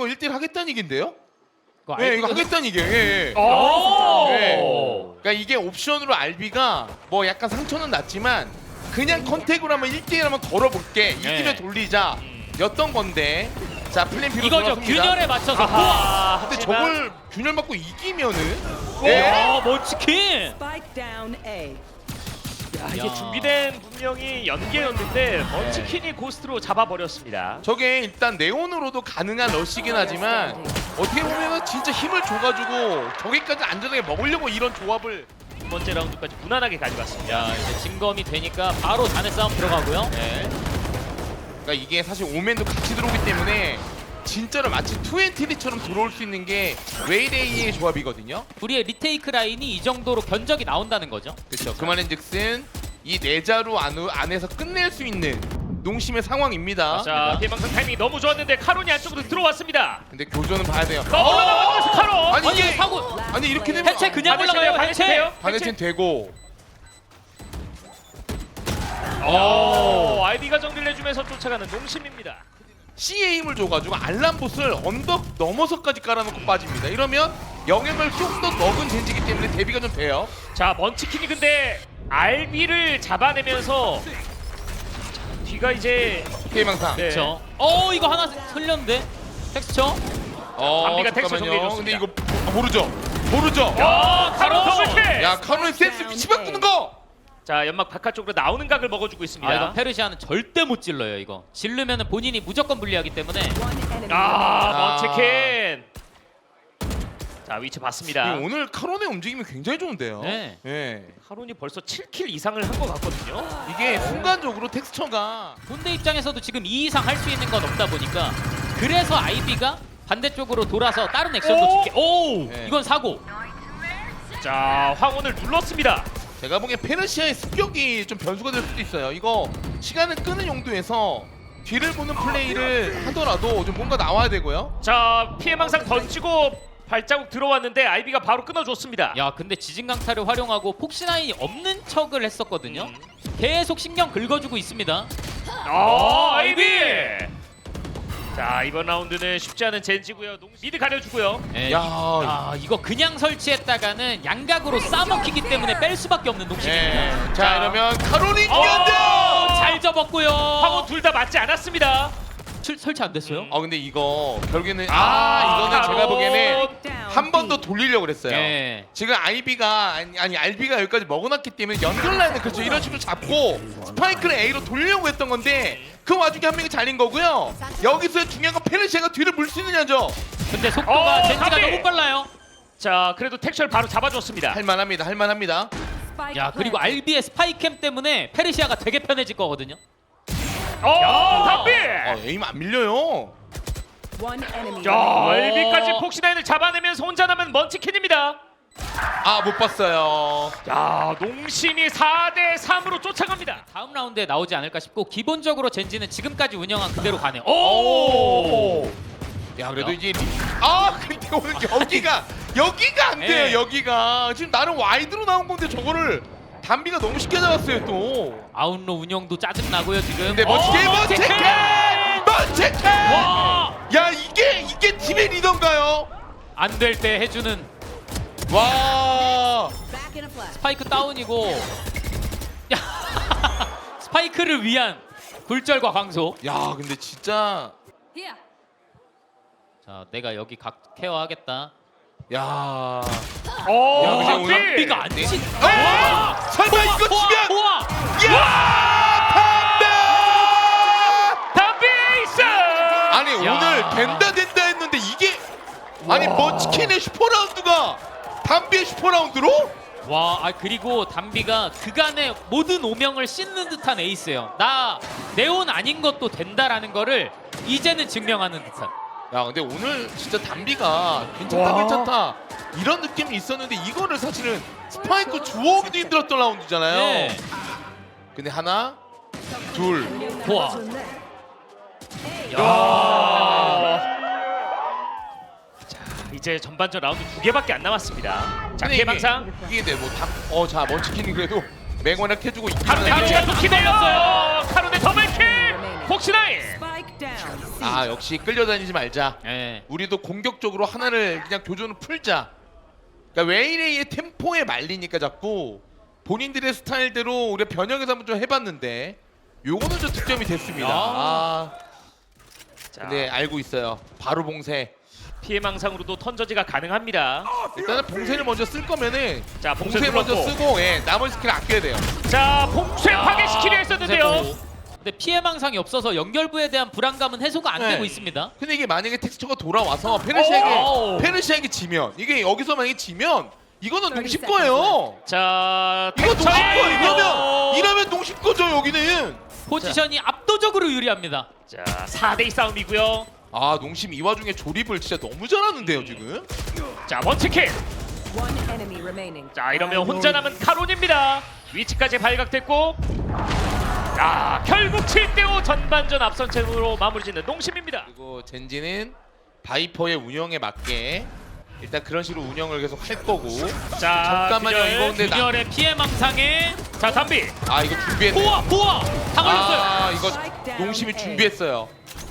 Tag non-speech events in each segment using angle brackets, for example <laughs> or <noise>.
이거 1대1 하겠다는 얘긴데요? 그거 예, 알고 이거 하겠다는 얘기예요. 예, 예. 오! 네. 그러니까 이게 옵션으로 알비가 뭐 약간 상처는 났지만 그냥 컨택으로 하면 1대1 한번 걸어볼게 이기면 네. 돌리자 였던 건데 자 플랜 B로 이거죠 돌아섭니다. 균열에 맞춰서! 아하. 근데 저걸 균열 맞고 이기면은 네. 와 멋지킨 Spike down A. 야, 이게 야. 준비된 분명히 연계였는데 먼치킨이 고스트로 잡아버렸습니다. 저게 일단 네온으로도 가능한 러시긴 하지만 어떻게 보면은 진짜 힘을 줘가지고 저기까지 안전하게 먹으려고 이런 조합을 두 번째 라운드까지 무난하게 가져갔습니다. 야 이제 진검이 되니까 바로 잔해 싸움 들어가고요 네. 그러니까 이게 사실 오맨도 같이 들어오기 때문에 진짜로 마치 투엔티리처럼 들어올 수 있는 게 웨이데이의 조합이거든요. 우리의 리테이크 라인이 이 정도로 견적이 나온다는 거죠 그렇죠. 그만인즉슨 이 내자루 안, 안에서 끝낼 수 있는 농심의 상황입니다. 자, 피해망상 타이밍이 너무 좋았는데 카론이 안쪽으로 들어왔습니다. 근데 교전은 봐야 돼요. 더 올라가면서 카론! 아니 아니 이게 사고 아니 이렇게 되면 해체 그냥 올라가요. 해체 반대체는 되고 오, 아이디가 정리를 해주면서 쫓아가는 농심입니다. C에 힘을 줘가지고 알람봇을 언덕 넘어서까지 깔아놓고 빠집니다. 이러면 영역을 좀더 넣은 젠지기 때문에 대비가 좀 돼요. 자, 먼치킨이 근데 알비를 잡아내면서 자, 뒤가 이제 피해망상. 네. 그렇죠 어 이거 하나 흘렸는데 텍스처 어, 담비가 텍스처 잠깐만요. 근데 정리해줬습니다. 이거 모르죠? 모르죠? 야, 카론 카론! 더블킬! 야 카노의 센스 미치 바꾸는 거! 자, 연막 바깥쪽으로 나오는 각을 먹어주고 있습니다. 아 이거 페르시아는 절대 못 질러요 이거 질르면은 본인이 무조건 불리하기 때문에. 아, 아. 먼치킨. 자, 위치 이 봤습니다. 오늘 카론의 움직임이 굉장히 좋은데요. 네. 예. 카론이 벌써 7킬 이상을 한 것 같거든요. 이게 순간적으로 텍스처가 본대 입장에서도 지금 이 이상 할 수 있는 건 없다 보니까 그래서 아이비가 반대쪽으로 돌아서 다른 액션도 오! 줄게 오 네. 이건 사고 자, 황혼을 눌렀습니다. 제가 보기엔 페르시아의 습격이 좀 변수가 될 수도 있어요. 이거 시간을 끄는 용도에서 뒤를 보는 플레이를 하더라도 좀 뭔가 나와야 되고요. 자, 피해망상 던지고 발자국 들어왔는데 아이비가 바로 끊어줬습니다. 야 근데 지진강타를 활용하고 폭신라인이 없는 척을 했었거든요 음. 계속 신경 긁어주고 있습니다 아, 아이비! 자, 이번 라운드는 쉽지 않은 젠지고요. 농- 미드 가려주고요. 예, 야, 이- 아 이거 그냥 설치했다가는 양각으로 싸먹히기 때문에 뺄 수밖에 없는 농심입니다 예. 자 이러면 카론이 어! 이겼다. 잘 접었고요 황혼 둘다 맞지 않았습니다. 출- 설치 안 됐어요? 음. 아 근데 이거 결국에는 아 이거는 제가 보기에는 한 번 더. 돌리려고 그랬어요. 예. 지금 아이비가 아니, 아니 알비가 여기까지 먹어놨기 때문에 연결 라인을 그렇죠 이런 식으로 잡고 스파이크를 A로 돌리려고 했던 건데 그 와중에 한 명이 잘린 거고요. 여기서 중요한 건 페르시아가 뒤를 물 수 있느냐죠. 근데 속도가 어, 젠지가! 너무 빨라요 자, 그래도 택시를 바로 잡아줬습니다. 할만합니다. 할만합니다. 야 그리고. 알비의 스파이캠 때문에 페르시아가 되게 편해질 거거든요 어, 담비! 아, 에임 안 밀려요. 자, 오. 알비까지 폭신라인을 잡아내면서 혼자 남은 먼치킨입니다. 아 못 봤어요. 자, 농심이 4대 3으로 쫓아갑니다. 다음 라운드에 나오지 않을까 싶고 기본적으로 젠지는 지금까지 운영한 그대로 가네요 오! 야 그래도 이제 리- 아 근데 오늘 여기가 여기가 안 돼요 예. 여기가 지금 나는 와이드로 나온 건데 저거를 담비가 너무 쉽게 잡았어요 또. 아웃로 운영도 짜증 나고요 지금 근데 멋지게 어, 멋지게 멋지게. 와! 야 이게 이게 팀의 리더인가요? 안 될 때 해주는 와. 스파이크 다운이고 <laughs> 야 스파이크를 위한 굴절과 광소 야 근데 진짜. 자 내가 여기 각 케어하겠다 야. 오, 야, 근데 담비! 오늘 담비가 안 치... 아! 설마 이거 치면 우와! 야담 아니 야. 오늘 된다 된다 했는데 이게 아니 먼치킨의 슈퍼라운드가 담비의 슈퍼라운드로? 와, 아 그리고 담비가 그간의 모든 오명을 씻는 듯한 에이스예요. 나 네온 아닌 것도 된다라는 거를 이제는 증명하는 듯한. 야 근데 오늘 진짜 담비가 괜찮다 와. 괜찮다 이런 느낌이 있었는데 이거를 사실은 스파이크 주워오기도 힘들었던 라운드잖아요 네. 근데 하나 둘 좋아. 자, 이제 전반전 라운드 두 개밖에 안 남았습니다. 자, 근데 개방상. 이게, 이게 뭐어자 먼치킨이 그래도 맹활약 해주고 있긴 카론의 한데 위치가 좋긴 해요. 카론의 더블킬. 녹시나인. Spike down. C. 아 역시 끌려다니지 말자. 예. 우리도 공격적으로 하나를 그냥 교전을 풀자. 그러니까 웨이레이의 템포에 말리니까 자꾸 본인들의 스타일대로 우리가 변형해서 한번 좀 해봤는데 요거는 좀 득점이 됐습니다. 아, 자, 근데 알고 있어요. 바로 봉쇄. 피해망상으로도 턴저지가 가능합니다. 일단은 봉쇄를 먼저 쓸 거면은 자, 봉쇄 봉쇄 먼저 눌렀고. 쓰고 예, 나머지 스킬 아껴야 돼요. 자, 봉쇄 파괴시키려 했었는데요. 세포. 근데 피해망상이 없어서 연결부에 대한 불안감은 해소가 안 네. 되고 있습니다. 근데 이게 만약에 텍스처가 돌아와서 페르시아에게 오! 페르시아에게 지면 이게 여기서 만약에 지면 이거는 30 농심 거예요. 자, 이거 농심 거 이러면 이러면 농심 거죠 여기는. 포지션이 압도적으로 유리합니다. 자, 4대2 싸움이고요. 아 농심 이 와중에 조립을 진짜 너무 잘하는데요 지금. 자, 원치킨. One enemy remaining. 자, 이러면 혼자 남은 카론입니다. 위치까지 발각됐고 자, 결국 7대5 전반전 앞선 채로 마무리 짓는 농심입니다. 그리고 젠지는 바이퍼의 운영에 맞게 일단 그런 식으로 운영을 계속 할 거고. 자, 잠깐만요, 균열. 이거 근데 나- 균열의 피해 망상에 자, 담비. 아 이거 준비했네. 보아 보아 당황했어요. 아 이거 농심이 준비했어요.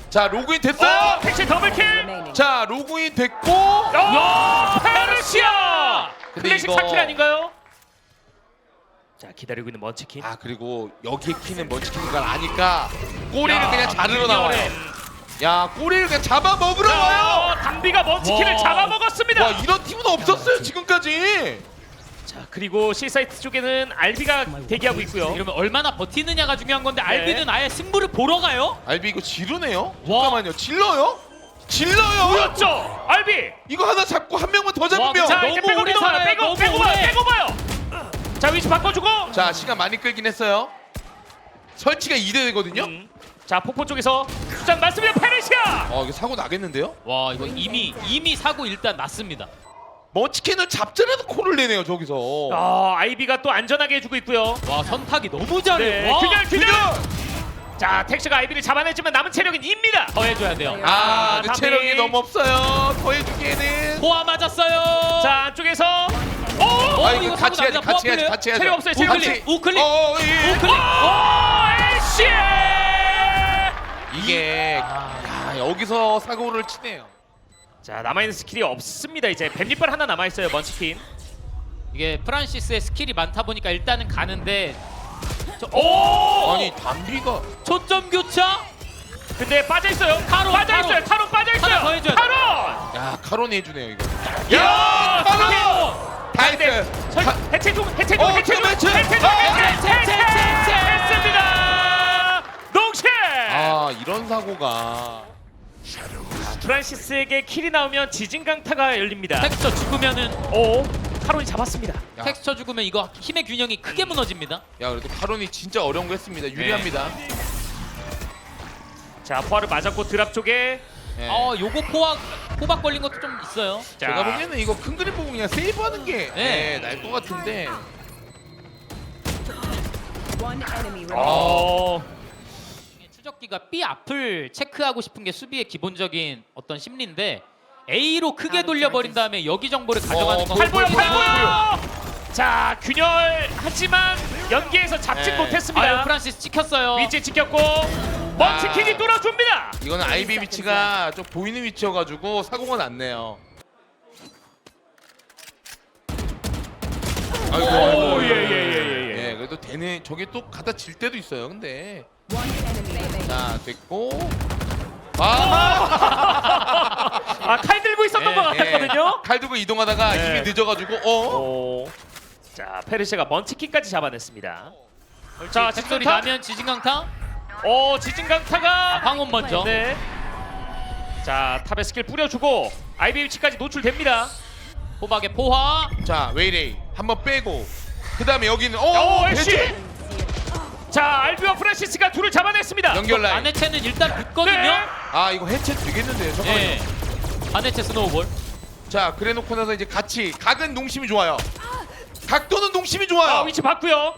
자 로그인 됐어요. 어, 택시 더블킬. Remaining. 자 로그인 됐고. 어, 페르시아. 근데 클래식 이거- 4킬 아닌가요? 자, 기다리고 있는 먼치킨. 아 그리고 여기에 키는 걸 아니까 꼬리를 야, 그냥 자르러 균열의- 나와요. 야 꼬리를 그냥 잡아 먹으러 와요. 자, 담비가 먼치킨을 와. 잡아먹었습니다. 와 이런 팀은 없었어요 지금까지. 자, 그리고 C 사이트 쪽에는 알비가 대기하고 있고요. 이러면 얼마나 버티느냐가 중요한 건데 네. 알비는 아예 승부를 보러 가요. 알비 이거 지르네요. 와. 잠깐만요 질러요? 질러요. 보였죠? 알비. 이거 하나 잡고 한 명만 더 와, 잡으면. 자, 너무 이제 빼고 오래 살아요. 빼고 너무 빼고 봐요. 오래. 빼고 봐요. 자, 위치 바꿔주고. 자 시간 많이 끌긴 했어요. 설치가 2대 되거든요. 음. 자, 폭포 쪽에서 수장 맞습니다. 페르시아. 어 이거 사고 나겠는데요? 와 이거 이미 이미 사고 일단 났습니다. 머치킨을 잡더라도 코를 내네요 저기서. 아, 아이비가 또 안전하게 해주고 있고요. 와 선탁이 너무 잘해. 네, 와, 균열 균열. 자, 텍스가 아이비를 잡아냈지만 남은 체력은 입니다. 더 해줘야 돼요. 아, 아, 근데 담비. 체력이 너무 없어요. 더 해주기에는. 보아 맞았어요. 자, 안쪽에서 오! 어, 아 이거 이거 같이 사고 해야지, 납니다. 같이 해야지, 보아 같이 해야지. 체력 없어요, 체력. 우클릭. 어, 예. 우클릭. 오! 에이씨! 이게 야, 여기서 사고를 치네요. 자, 남아있는 스킬이 없습니다. 이제 뱀잎발 하나 남아있어요, 먼치킨. 이게 프란시스의 스킬이 많다 보니까 일단은 가는데 오! 아니 담비가 초점 교차. 근데 빠져있어요. 타로, 빠져있어요. 타로 빠져있어요. 하나 더 해줘야 돼. 타로! 야 카론이 해주네요 이거. 야! 카론! 설- 가- 해체 중, 해체 중, 어, 해체 중, 해체! 중, 아, 해체, 해체, 해체, 해체! 아 이런 사고가. 프란시스에게 킬이 나오면 지진강타가 열립니다. 텍스처 죽으면은 오, 카론이 잡았습니다. 야, 텍스처 죽으면 이거 힘의 균형이 크게 무너집니다. 야 그래도 카론이 진짜 어려운 거 했습니다. 유리합니다. 자, 포화를 맞았고 드랍 쪽에 예. 어 요거 포박 포박 걸린 것도 좀 있어요. 자, 제가 보기에는 이거 큰 그림 보고 그냥 세이브하는 게 네. 날것 같은데. One enemy remaining. 어, 추적기가 B 앞을 체크하고 싶은 게 수비의 기본적인 어떤 심리인데 A로 크게 돌려버린 다음에 여기 정보를 가져가는 어, 건팔 보여, 팔 보입니다. 보여. 자, 균열 하지만 연계에서 잡진 네. 못했습니다. 아유 프란시스 찍혔어요. 위치 지켰고 먼치킨이 아. 뚫어줍니다. 이거는 아이비 위치가 좀 보이는 위치여가지고 사고가 났네요. 아이고, 오, 예, 예, 예. 예, 그래도 되네. 저게 또 갖다 질 때도 있어요. 근데. 자 됐고. 아, 아, 칼 들고 있었던 예, 것 같았거든요. 예. 칼 들고 이동하다가 네. 힘이 늦어가지고 어. 오. 자, 페르시아가 먼치킨까지 잡아냈습니다. 자 자, 직소리 직선타. 나면 지진강타. 오, 지진강타가 아, 황혼 먼저. 네. 자, 탑에 스킬 뿌려주고 아이비 위치까지 노출됩니다. 호박의 포화. 자 웨이레이 한번 빼고 그 다음에 여기는 오, 어 애쉬. 대체 자, 알비와 프란시스가 둘을 잡아냈습니다. 연결 라인. 안해체는 일단 붙거든요. 네. 아 이거 해체 되겠는데요. 잠깐만요. 예. 안해체 스노우볼. 자 그래놓고 나서 이제 같이 각은 농심이 좋아요. 각도는 농심이 아, 좋아요. 위치 봤고요.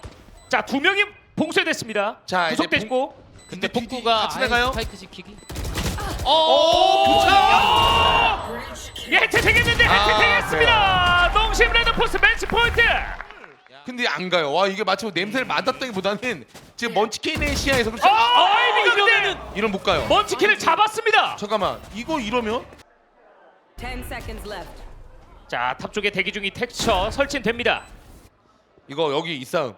자, 두 명이 봉쇄됐습니다. 자, 이제 구속되고. 근데 뒤- 뒤- 복구가 같이 나가요? 스파이크 시키기. 오 어. 교차. 예, 해체 되겠는데 해체 아, 되겠습니다. 농심 레드포스 매치 포인트. 근데 안 가요. 와 이게 마치 냄새를 맡았다기보다는 지금 먼치케인의 시야에서 그렇죠? 아, 아이비가 이러면은 근데 이런 못 가요. 먼치킨을 잡았습니다. 잠깐만 이거 이러면 10 seconds left. 자, 탑 쪽에 대기 중인 텍스처 설치됩니다. 이거 여기 이 싸움.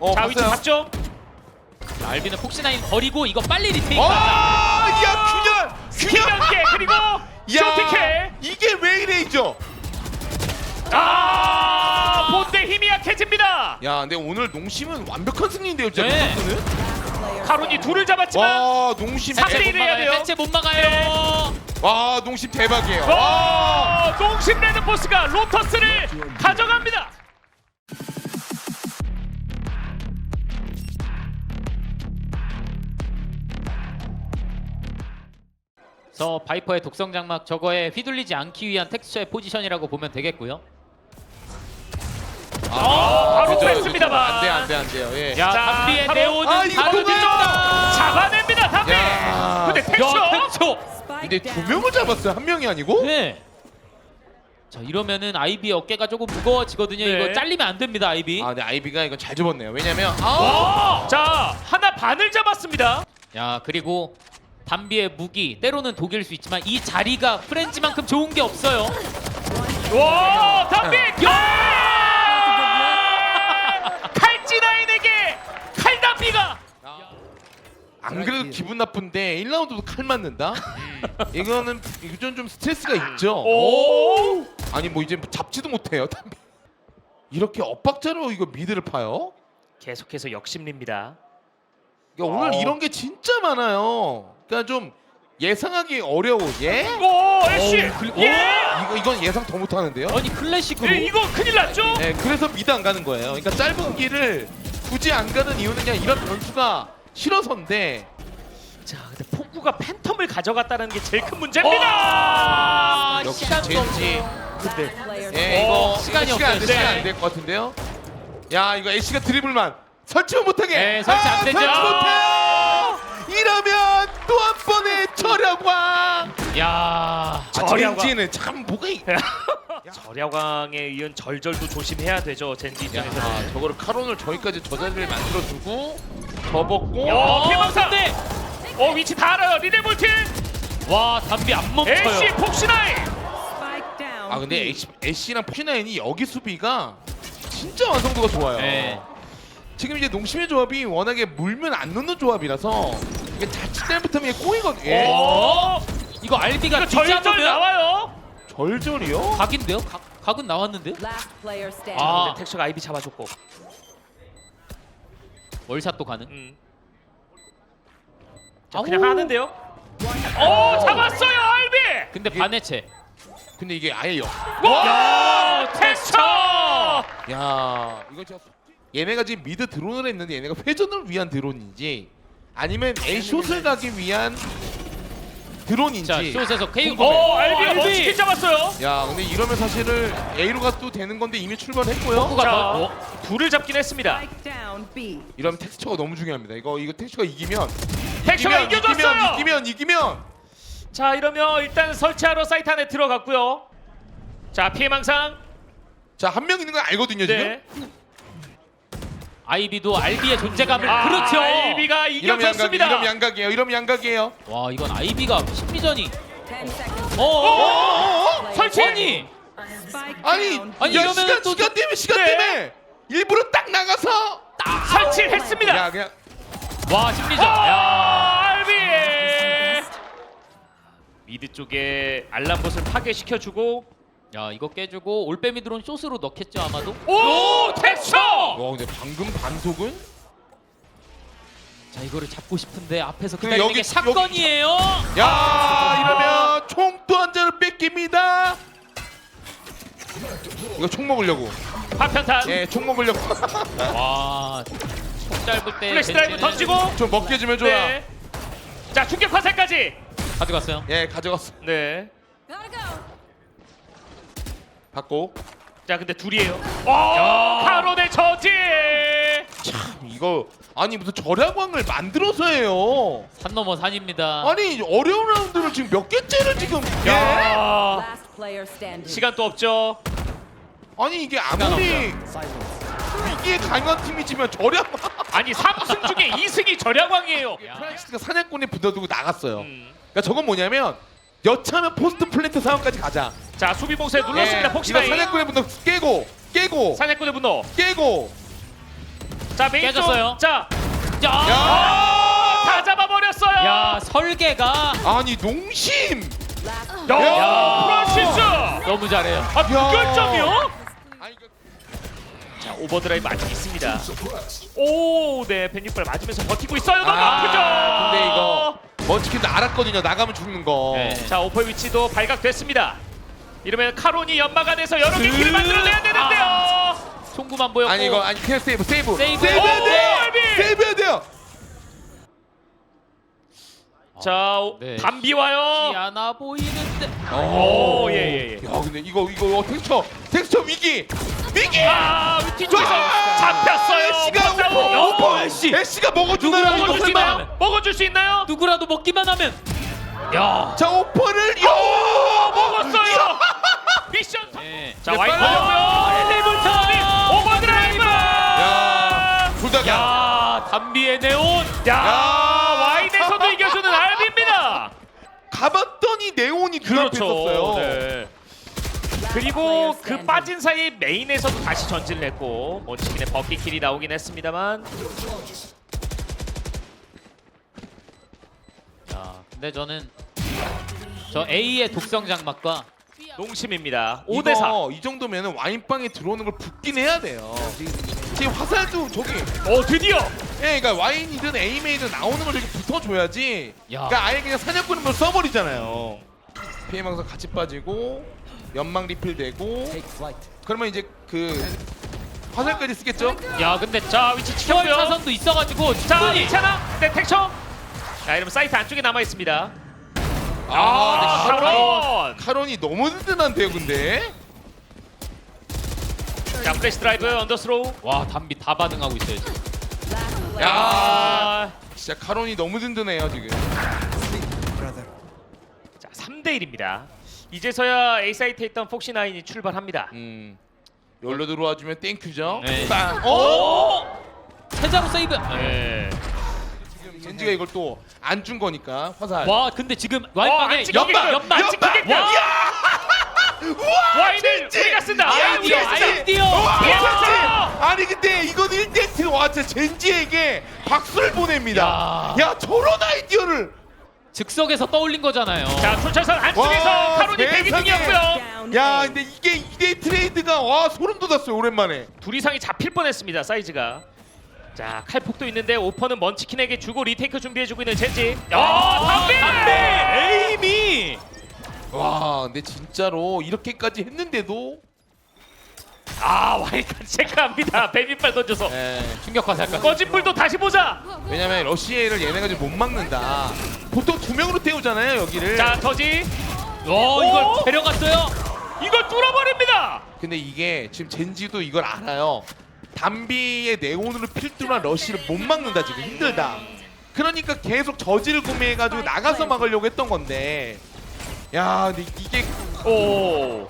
어 자, 위치 봤어요? 봤죠? 자, 알비는 폭신라인 버리고 이거 빨리 리테이크 어, 하자. 야 균열, 균열. 연계 그리고 쇼티케. 이게 왜 이래죠? 야, 근데 오늘 농심은 완벽한 승리인데요, 진짜. 네. 카론이 둘을 잡았지만 와, 농심 삼대 대... 일 해야 돼요. 대체 못 막아요. 와, 농심 대박이에요. 와. 와, 농심 레드포스가 로터스를 가져갑니다. 그래서 바이퍼의 독성 장막 저거에 휘둘리지 않기 위한 텍스처의 포지션이라고 보면 되겠고요. 아, 바로 그죠, 뺐습니다만. 그죠. 안 돼, 안 돼, 안 돼요. 예. 야, 자, 담비의 바로- 네오는 아, 이거 바로 뭐야? 뒤졌다. 잡아냅니다, 담비. 야. 근데 야. 텍스처. Spike 근데 두. 명을 잡았어요. 한 명이 아니고? 네. 자, 이러면은 아이비의 어깨가 조금 무거워지거든요. 네. 이거 잘리면 안 됩니다, 아이비. 아, 근데 아이비가 이거 잘 접었네요. 왜냐면 아, 와, 자, 하나 반을 잡았습니다. 야, 그리고 담비의 무기 때로는 독일 수 있지만 이 자리가 프렌즈만큼 좋은 게 없어요. 와, 담비. 네. 칼찌나인에게 칼담비가. 안 그래도 기분 나쁜데 1라운드도 칼 맞는다? 이거는 이거 좀, 좀 스트레스가 있죠. 오. 아니 뭐 이제 잡지도 못해요. 이렇게 엇박자로 이거 미드를 파요? 계속해서 역심리입니다. 그러니까 오늘 어. 이런 게 진짜 많아요. 그러니까 좀 예상하기 어려워. 예? 오, 애쉬. 어우, 그- 예. 이거 이건 예상 더 못하는데요. 아니 클래식으로 예, 이거 큰일 났죠? 네, 그래서 미드 안 가는 거예요. 그러니까 짧은 길을 굳이 안 가는 이유는 그냥 이런 변수가 싫어서인데 자, 근데 폭구가 팬텀을 가져갔다는 게 제일 큰 문제입니다. 아, 역시 시간도. Last player 예. 이거 시간이 시간 안 돼, 없어요. 시간 네. 안될 것 같은데요. 야, 이거 애쉬가 드리블만 설치만 못하게. 네, 설치 안 아, 되죠. 설치 못해요. 이러면 또 한 번의 저력왕. 야. 저력왕. 젠지는 참 뭐가 이... <laughs> 절야광에 이은 절절도 조심해야 되죠, 젠지 야, 입장에서는. 아, 저거를 카론을 저기까지 저 자리를 만들어주고 접었고. 야, 어, 피해망상. 근데 어, 위치 다 알아요. 리데볼트. 와, 담비 안 멈춰요. Spike down. 아 근데. 애쉬, 애쉬랑 피나인이 여기 수비가 진짜 완성도가 좋아요. 네. 지금 이제 농심의 조합이 워낙에 물면 안 넣는 조합이라서 이게 자칫 잘못하면 이게 꼬이거든요. 예. 오. 이거 알비가 이거 절절 뒷잡으면 나와요. 절절이요? 각인데요? 각, 각은 나왔는데요? Last player standing. 아. 근데 텍스처가 아이비 잡아줬고. 월샷도 가능. 음. 자, 그냥 아우. 하는데요. 오, 잡았어요, 아이비. 근데 반해체. 근데 이게 아예 여. 와, 텍스처. 야 이거 진짜 얘네가 지금 미드 드론을 했는데 얘네가 회전을 위한 드론인지 아니면 A 숏을 가기 위한 드론인지. 자, 숏에서 케이 오, 알비가 멋지게 잡았어요. 야 근데 이러면 사실을 A로 가도 되는 건데 이미 출발했고요. 포크가 자, 더 어? 둘을 잡긴 했습니다. Spike down B. 이러면 텍스처가 너무 중요합니다. 이거 이거 텍스처가 이기면 텍스처가 이기면 이겨줬어요. 이기면 이기면 자, 이러면 일단 설치하러 사이트 안에 들어갔고요. 자, 피해망상. 자 한 명 있는 거 알거든요 지금. 네. 아이비도 알비의 존재감을 아, 그렇죠. 아이비가 이러면 양각 이겨줬습니다. 이러면 양각이에요. 이러면 양각이에요. 와, 이건 아이비가 심리전이 10 seconds. 어, 어, 어, 어. 어? 설치 아니. 아니 야 이러면은 시간 또- 시간 때문에 시간 네. 때문에 일부러 딱 나가서 설치를 했습니다. 야 그냥 와, 심리전. 야. 아, 알비. 미드 쪽에 알람봇을 파괴시켜주고 야, 이거 깨주고 올빼미 드론 숏으로 넣겠죠, 아마도. 오, 텍스처. 와 근데 방금 반속은 자, 이거를 잡고 싶은데 앞에서 근데 기다리는 여기- 게 샷건이에요. 야 이러면 총또한 잔을 뺏깁니다. 이거 총 먹으려고. 파편탄. 예, 총 먹으려고. 와, 속 짧을 때 플래시 드라이브 던지고. 좀 먹게 좀 해줘라. 네. 자, 충격 화살까지. 가져갔어요. 예, 가져갔어. 네. 받고. 자, 근데 둘이에요. 오, 카론의 저지. 참 이거 아니 무슨 절약왕을 만들어서 해요. 산 넘어 산입니다. 아니 어려운 라운드를 지금 몇 개째를 지금. 예? 야. Last player standing. 시간 또 없죠. 아니 이게 아무리 위기에 강한 팀이지만 절약. 아니 3승 중에 <laughs> 2승이 절야광이에요. 프란시스가 사냥꾼에 붙어두고 나갔어요. 음. 그러니까 저건 뭐냐면 여차하면 포스트 플랜트 상황까지 가자. 자 수비 봉쇄 눌렀습니다. 예, 이거 폭시나이 사냥꾼에 붙어 깨고 깨고 사냥꾼의 분노. 깨고. 자 메인 깨졌어요. 쪽. 자, 야, 아, 다 잡아버렸어요. 야 설계가 아니 농심. 야, 야. 프란시스. 너무 잘해요. 아 무결점이요? 아니 이거 자 오버드라이브 아직 있습니다. 오, 네 벤육발 맞으면서 버티고 있어요. 너무 아, 아 프죠. 근데 이거 먼치킨도 알았거든요. 나가면 죽는 거. 네. 자 오퍼 위치도 발각됐습니다. 이러면 카론이 연막 안에서 여러 개 킬을 만들어내야 되는데요. 송구만 보였고. 아니 이거 아니 그냥 세이브 세이브 세이브. 세이브해야 오, 돼요. 알비! 세이브해야 돼요. 자 오, 네. 담비 와요. 않아 보이는데. 오, 예, 예, 예. 야 근데 이거 이거 텍스처 텍스처 위기 위기. 아 뒤쪽에서 잡혔어요. 애쉬가 버텨. 오퍼 오퍼 어, 애쉬. 애쉬가 먹어주나요? 누구랑 먹어줄 수 이거 설마? 있나요? 먹어줄 수 있나요? 누구라도 먹기만 하면. 야. 자 오퍼를 요 먹었어요. <laughs> 미션. 네. 자 와인 빨리. 걸렸고요. 엘리베이터. 오버 드라이브. 야 불닭 야. 야, 담비의 네온. 야, 야. 와인에서도 이겨주는 알비입니다. 가봤더니 네온이 눈앞에 있었어요. 네. 그리고 그 빠진 사이 메인에서도 다시 전진을 했고 먼치킨의 버킷킬이 나오긴 했습니다만 야, 근데 저는 저 A의 독성 장막과 농심입니다. 5대 4. 이거 이 정도면은 와인빵에 들어오는 걸 붓긴 해야 돼요. 지금 화살도 저기 오 드디어 예, 그러니까 와인이든 에이메이든 나오는 걸 이렇게 붙어줘야지. 야. 그러니까 아예 그냥 사냥꾼을 써버리잖아요. 피해 망사 같이 빠지고 연막 리필 되고 그러면 이제 그 화살까지 쓰겠죠? 야, 근데 자 위치 지켰고요. 차선도 있어가지고 자 충분히 괜찮아. 네 텍처. 자 이러면 사이트 안쪽에 남아 있습니다. 아, 아, 근데 카론, 카론. 카론이 너무 든든한데요, 근데. 자 플래시 드라이브 언더스로우. 와 담비 다 반응하고 있어요 지금. 야, 아, 진짜 카론이 너무 든든해요 지금. 자 3대 1입니다. 이제서야 A 사이트에 있던 폭시 나인이 출발합니다. 음, 열로 들어와주면 땡큐죠. 네. 빵. 오! 오! 세자로 세이브. 네. 젠지가 이걸 또 안 준 거니까 화살. 와 근데 지금 찍히겠다. 연막 연막 안 찍히겠다. 와 와인을 우리가 쓴다. 아, 와인 우리가 아이디어 쓴다. 아이디어. 와, 예, 젠지! 아니 근데 이건 1대1 와 진짜 젠지에게 박수를 보냅니다. 야, 저런 아이디어를 즉석에서 떠올린 거잖아요. 자 출철선 안쪽에서 와, 카론이 대기 세상에. 중이었고요. 야. 근데 이게 2대 트레이드가 와 소름 돋았어요 오랜만에. 둘 이상이 잡힐 뻔했습니다. 사이즈가. 자 칼폭도 있는데 오퍼는 먼치킨에게 주고 리테이크 준비해주고 있는 젠지. 야 담비. 에이미. 와, 근데 진짜로 이렇게까지 했는데도 아 와인까지 체크합니다. <laughs> 베비빨 던져서. 예, 충격 화살까. 꺼진 불도 다시 보자. 왜냐면 러시에를 얘네가 지금 못 막는다. 보통 두 명으로 태우잖아요 여기를. 자 터지. 와 이걸 오! 데려갔어요. 이걸 뚫어버립니다. 근데 이게 지금 젠지도 이걸 알아요. 담비의 네온으로 필두란 러시를 못 막는다 지금 힘들다. 그러니까 계속 저지를 구매해가지고 나가서 막으려고 했던 건데. 야, 근데 이게 오.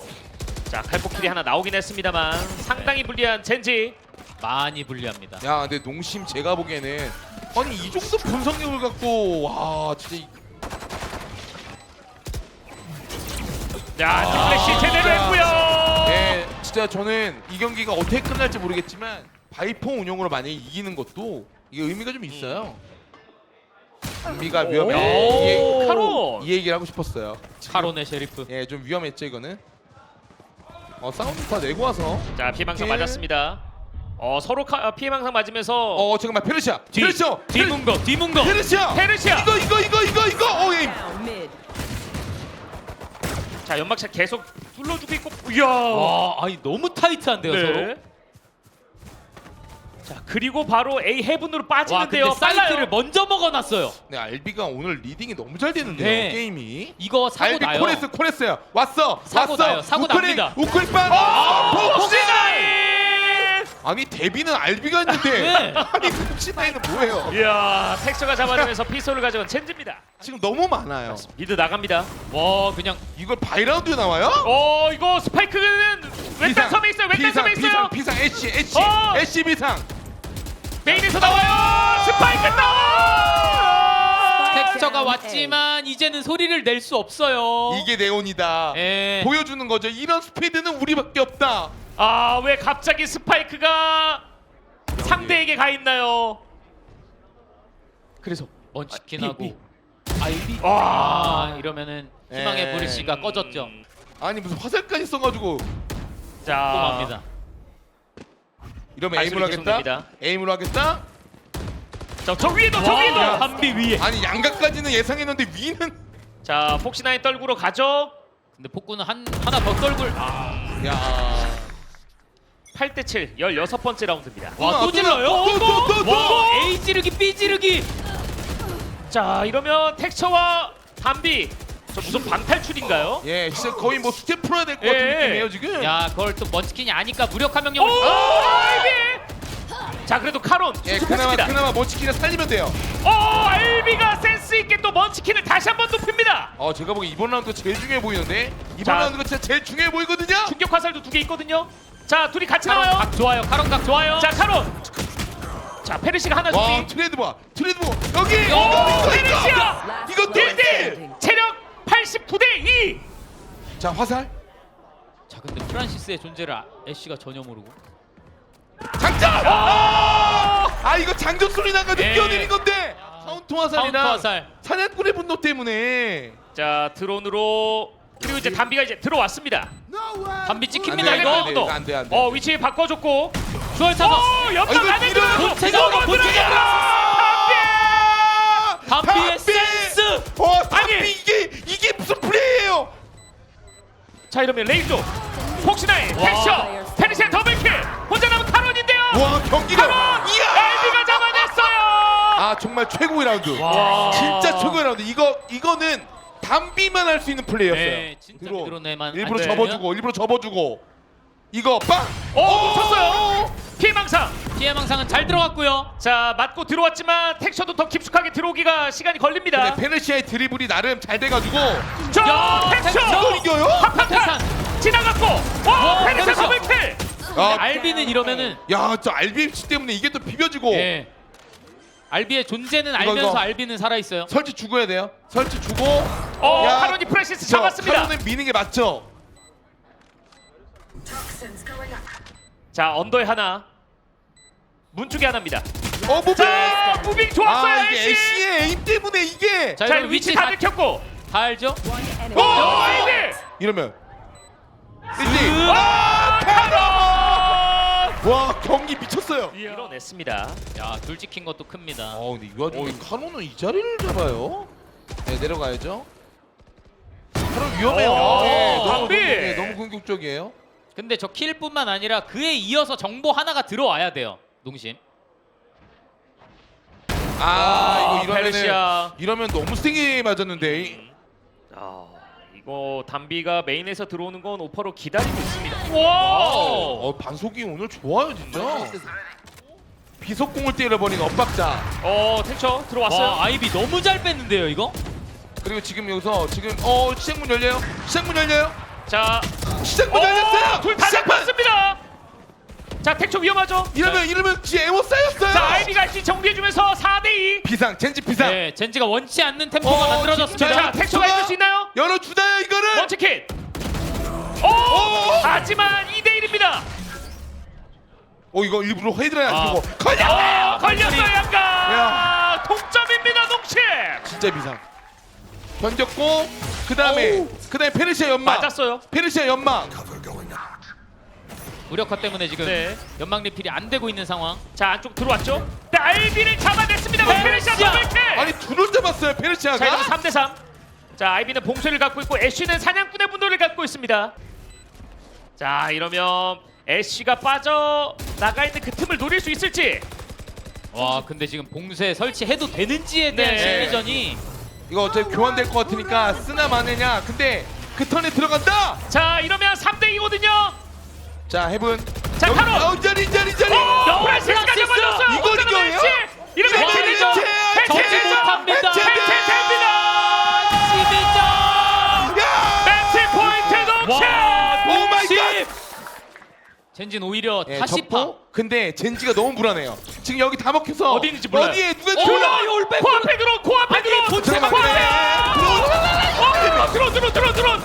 자 칼폭킬이 하나 나오긴 했습니다만 상당히 불리한 젠지. 많이 불리합니다. 야, 근데 농심 제가 보기에는 아니 이 정도 분석력을 갖고 와 진짜 이- 자 디플래시 제대로 했고요. 예, 진짜 저는 이 경기가 어떻게 끝날지 모르겠지만 바이퍼 운영으로 만약에 이기는 것도 이게 의미가 좀 있어요. 담비가 위험해. 오, 이, 얘기- 카론. 이 얘기를 하고 싶었어요. 카론의 셰리프. 예, 좀 위험했죠 이거는. 어, 사운드 다 내고 와서. 자 피해망상 오케이. 맞았습니다. 어 서로 카, 어, 피해망상 맞으면서 어, 잠깐만 페르시아. 뒤 페르시아. 뒤문거 뒤문거. 페르시아. 페르시아. 이거 이거 이거 이거 이거. 어, 예. Mid. 자 연막샷 계속 뚫어주고 있고. 이야. 와 아니 너무 타이트한데요 서로. 네. 자 그리고 바로 A 와 근데 빠지는데요. 사이트를 빨라요. 먼저 먹어놨어요. 네, 알비가 오늘 리딩이 너무 잘 되는데요. 네. 게임이. 이거 사고 알비 나요. 코레스 코레스야. 왔어. 사고 왔어. 나요. 사고 우크레, 납니다. 우크레 빵. 아, 어, 폭시나인. 아니 데뷔는 알비가 했는데 네. <laughs> 아니 굽신다이는 뭐예요? 이야 텍스처가 잡아주면서 피소를 가져온 첸즈입니다. 지금 너무 많아요. 미드 나갑니다. 와 그냥 이걸 바이라운드에 나와요? 어 이거 스파이크는 왼쪽 섬에 있어요. 왼쪽 비상, 섬에 있어요. 비상, 비상, 애쉬, 애쉬, 어! 애쉬 비상. 메인에서 나와요. 스파이크 나와. 텍스처가 네. 왔지만 이제는 소리를 낼 수 없어요. 이게 네온이다. 예. 네. 보여주는 거죠. 이런 스피드는 우리밖에 없다. 아 왜 갑자기 스파이크가 상대에게 가 있나요? 그래서 먼치킨하고 비, 아이비. 와. 아 이러면은 희망의 예. 브리시가 꺼졌죠. 음, 아니 무슨 화살까지 써가지고 자 꼼합니다. 이러면 발소리 에임을 하겠다. 에임을 하겠다. 저, 저 위에도 저 위에도 와, 담비 위에. 아니 양각까지는 예상했는데 위는 자 폭신아인 떨구러 가죠. 근데 폭구는 한 하나 더 떨굴. 아. 야. 8대 7 16번째 라운드입니다. 와, 또 질러요? 또 또또 와, A 지르기, B 지르기. 자 이러면 텍스처와 담비 저 무슨 방탈출인가요? 예, 진짜 거의 뭐 수제 풀어야 될것 예. 같은 느낌이에요 지금. 야, 그걸 또 먼치킨이 아니까 무력화 오 명령을. 알비! 자 그래도 카론 예, 그나마 수습했습니다. 그나마 먼치킨을 살리면 돼요. 오 알비가 센스 있게 또 먼치킨을 다시 한번 높입니다. 어, 제가 보기 이번 라운드 제일 중요해 보이는데 이번 자. 라운드가 진짜 제일 중요해 보이거든요. 충격 화살도 두 개 있거든요. 자 둘이 같이 카론 나와요. 각 좋아요. 카론 각 좋아요. 자 카론. 자 페르시가 하나 와, 준비. 트레이드 봐, 트레이드 봐. 여기 오 이거 이거 페르시아. 이거 1대 체력 89대 2. 자, 화살. 자, 근데 프란시스의 존재를 아- 애쉬가 전혀 모르고. 장전! 아, 아 이거 장전 소리 나가 예. 느껴드린 건데 카운터 화살이랑 카운터 화살. 사냥꾼의 분노 때문에 자 드론으로 그리고 이제 담비가 이제 들어왔습니다. 담비 안 찍힙니다 돼, 이거. 안 돼, 안 돼, 안 돼. 어 위치 바꿔줬고. 아, 이거 안에 이거 들어가고 본체가 들어가고 담비. 담비의 센스. 어, 담비 아니. 이게 이게 무슨 플레이예요? 자 이러면 레이저 폭신아이 와. 텍스처 페르시아 더블킬 혼자 남은 카론인데요. 와 경기가 이야! 엘비가 잡아냈어요. 아 정말 최고의 라운드. 와. 진짜 최고의 라운드. 이거 이거는 담비만 할 수 있는 플레이였어요. 네, 진짜 드론. 드론에만 일부러 안 접어주고 일부러 접어주고 이거 빵. 오 멈췄어요. 피해망상. 피해 망상은 잘 들어갔고요. 자 맞고 들어왔지만 텍스처도 더 깊숙하게 들어오기가 시간이 걸립니다. 근데 페르시아의 드리블이 나름 잘 돼가지고 저 야, 텍스처 이걸 이겨요? 태산. 지나갔고 와 와, 페르시아 페르시아. 더블킬. 아, 알비는 이러면은 야 저 RBMC 때문에 이게 또 비벼지고 예. 알비의 존재는 알면서 이거. 알비는 살아 있어요. 설치 죽어야 돼요. 설치 주고 어 야, 카론이 프레시스 저 잡았습니다. 카론은 미는 게 맞죠? 자 언더에 하나 문 쪽에 하나입니다. 어 무빙! 자 무빙 좋았어요 아 이게 애쉬. 애쉬의 에임 때문에 이게 자, 자 이런 위치 위치 다 다, 들켰고. 다 알죠? 오! 아이비. 이러면 으- 1등 아 카론. 와 경기 미쳤어요. 밀어냈습니다. 야, 둘 찍힌 것도 큽니다. 어 근데 이 와중에 카노는 이 자리를 잡아요. 네 내려가야죠. 카노 위험해요. 오, 네, 너무, 담비. 너무, 네, 너무 공격적이에요. 근데 저 킬뿐만 아니라 그에 이어서 정보 하나가 들어와야 돼요. 농심. 아 이거 이러면은 페르시아. 이러면 너무 세게 맞았는데 아 이거 담비가 메인에서 들어오는 건 오퍼로 기다리고 있습니다. 와. 어 반속이 오늘 좋아요 진짜. 비속공을 때려버린 엇박자. 어 텍처 들어왔어요. 와, 아이비 너무 잘 뺐는데요, 이거? 그리고 지금 여기서 지금 어 시작문 열려요. 시작문 열려요. 자, 시작문 열렸어요. 둘다 시작문. 잡혔습니다. 자 텍처 위험하죠. 이러면 이러면 뒤에 에워 쌓였어요. 자 아이비가 시 정리해주면서 4대 2. 비상 젠지 비상. 네, 젠지가 원치 않는 템포가 어, 만들어졌습니다. 자 텍처가 이길 수 있나요? 열어 주나요 이거를? 먼치킨. 오! 오! 하지만 2대 1입니다. 어 이거 일부러 헤드라인 안 아. 주고 걸려. 아, 걸렸어요 약간. 야. 동점입니다 농심. 진짜 비상. 견뎠고 그 다음에 그 다음에 페르시아 연막. 맞았어요. 페르시아 연막. 무력화 때문에 지금 네. 연막 리필이 안 되고 있는 상황. 자 안쪽 들어왔죠. 네, 알비를 잡아냈습니다. 페르시아 페르시아. 더블킬. 아니 둘을 잡았어요 자 페르시아가. 이러면 3대 3. 자 아이비는 봉쇄를 갖고 있고 애쉬는 사냥꾼의 분노를 갖고 있습니다. 자 이러면 애쉬가 빠져 나가 있는 그 틈을 노릴 수 있을지. 와, 근데 지금 봉쇄 설치해도 되는지에 대한 네. 심리전이 이거 어차피 교환될 것 같으니까 쓰나 마느냐. 근데 그 턴에 들어간다. 자 이러면 3대 2거든요. 자 해븐. 자, 여기- 바로! 어 자리 자리 자리. 어, 프란시스가 프란시스! 잡아줬어요. 이걸 어쩌면 이겨요? 애쉬. 이러면 이거 해체되죠. 해체, 정지 해체되죠. 못합니다. 해체됩니다. 12점! 야! 매치 포인트 동시. 젠진 오히려 예, 다시 파. 근데 젠지가 너무 불안해요. 지금 여기 다 먹혀서 어디 있는지 몰라요. 어디에 누가 들어가? 올라 올백 코앞에 들어 코앞에 들어 본체 들어가, 코앞에 들어 들어 들어 들어 들어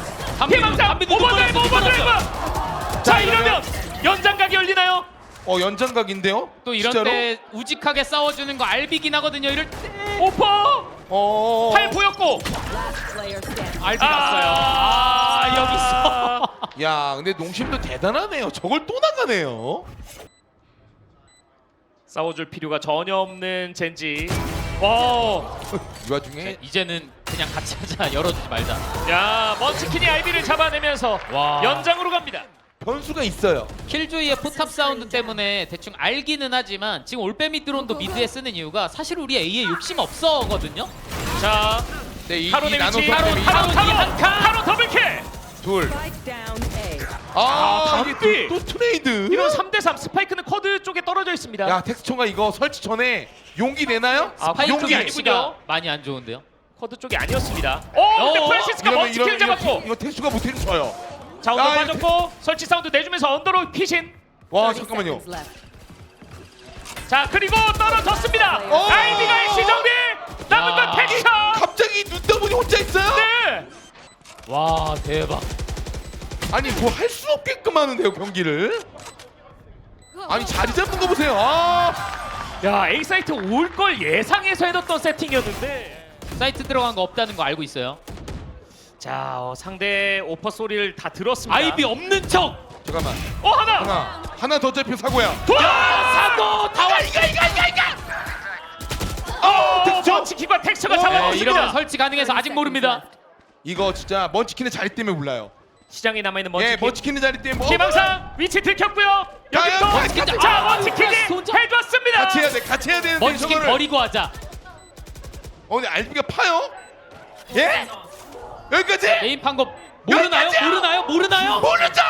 피망장 오버드라이브 오버드라이브 자 이러면 연장각이 열리나요? 어 연장각인데요? 또 이런 진짜로? 때 우직하게 싸워주는 거 알비긴 하거든요 이럴 때 오퍼 어. 팔 보였고 Last player standing. 알비 났어요 아, 아 여기서 야 근데 농심도 대단하네요. 저걸 또 나가네요. 싸워줄 필요가 전혀 없는 젠지. 와, <laughs> 이 와중에 이제는 그냥 같이 하자. <laughs> 열어주지 말자. 야 먼치킨이 알비를 잡아내면서 와. 연장으로 갑니다. 변수가 있어요. 킬조이의 포탑 사운드 때문에 대충 알기는 하지만 지금 올빼미 드론도 미드에 쓰는 이유가 사실 우리 A에 욕심 없어거든요. 자, 네, 이, 이 타로의 나노 위치. 타로 타로, 타로, 타로, 한 칸. 타로 더블킬. 둘. 아, 아, 이게. 또, 또 트레이드. 이런 3대3 스파이크는 쿼드 쪽에 떨어져 있습니다. 야 텍스처가 이거 설치 전에 용기 내나요? 아, 파이크 용기 위치가 아니군요. 많이 안 좋은데요. 쿼드 쪽이 아니었습니다. 오, 근데 어, 프란시스가 이러면 먼치킨 이러면 잡았고. 이거, 이거 텍스처가 못해도 져요. 자, 언더 아, 이거 빠졌고 설치 사운드 내주면서 언더로 피신. 와30 잠깐만요. 자, 그리고 떨어졌습니다. 오! 아이비가 일시 정비. 남은 야. 건 텍스처. 갑자기 눈 떠보니 혼자 있어요? 네. 와 대박. 아니 뭐 할 수 없게끔 하는데요 경기를. 아니 자리 잡는 거 보세요. 아. 야, A 사이트 올 걸 예상해서 해뒀던 세팅이었는데. 사이트 들어간 거 없다는 거 알고 있어요. 자, 어, 상대 오퍼 소리를 다 들었습니다. 아이비 없는 척. 잠깐만. 어 하나. 하나 하나 더 잡혀 사고야. 야, 사고 다 왔어. 이거 이거 이거 이거. 어. 먼치킨과 텍스처가 어, 네, 잡아먹습니다. 이러면 설치 가능해서 아직 모릅니다. 이거 진짜 먼치킨의 자리 때문에 몰라요. 시장에 남아 있는 예, 먼치킨. 먼치킨의 자리 때문에 뭐 희망상 위치 들켰고요. 여기 가요. 또 먼치킨 자, 자, 먼치킨이 손잡- 해줬습니다. 같이 해야 돼. 같이 해야 되는데 먼치킨 저거를. 버리고 하자. 어, 근데 알비가 파요? 예? 여기까지? 메인 판거 모르나요? 여기까지야! 모르나요? 모르나요? 모르죠!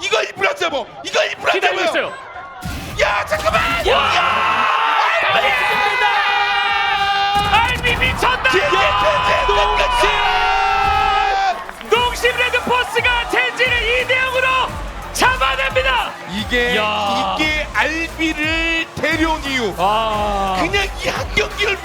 이거 일부러 안 잡아. 이거 일부러 안 기다리고 잡아요. 있어요. 야, 잠깐만. 야! 알비 미쳤다. 농심 레드포스가 젠지를 2대 0으로 잡아냅니다. 이게 야. 이게 알비를 데려온 이유. 아. 그냥 이 한 경기를